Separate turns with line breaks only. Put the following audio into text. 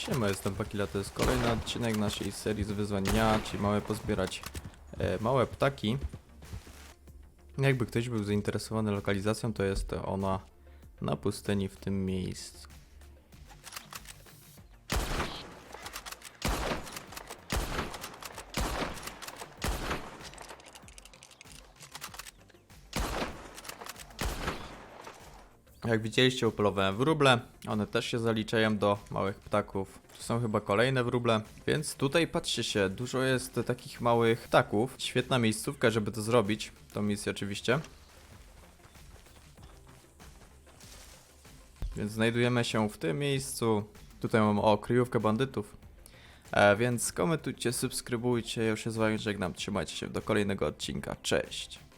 Siema, jestem Pakila, to jest kolejny odcinek naszej serii z wyzwań dnia, czyli mamy pozbierać e, małe ptaki. Jakby ktoś był zainteresowany lokalizacją, to jest ona na pustyni w tym miejscu. Jak widzieliście, upolowałem wróble. One też się zaliczają do małych ptaków. Tu są chyba kolejne wróble. Więc tutaj patrzcie się, dużo jest takich małych ptaków. Świetna miejscówka, żeby to zrobić. Tą misję oczywiście. Więc znajdujemy się w tym miejscu. Tutaj mam o kryjówkę bandytów. E, więc komentujcie, subskrybujcie. Ja już się z wami żegnam. Trzymajcie się do kolejnego odcinka. Cześć.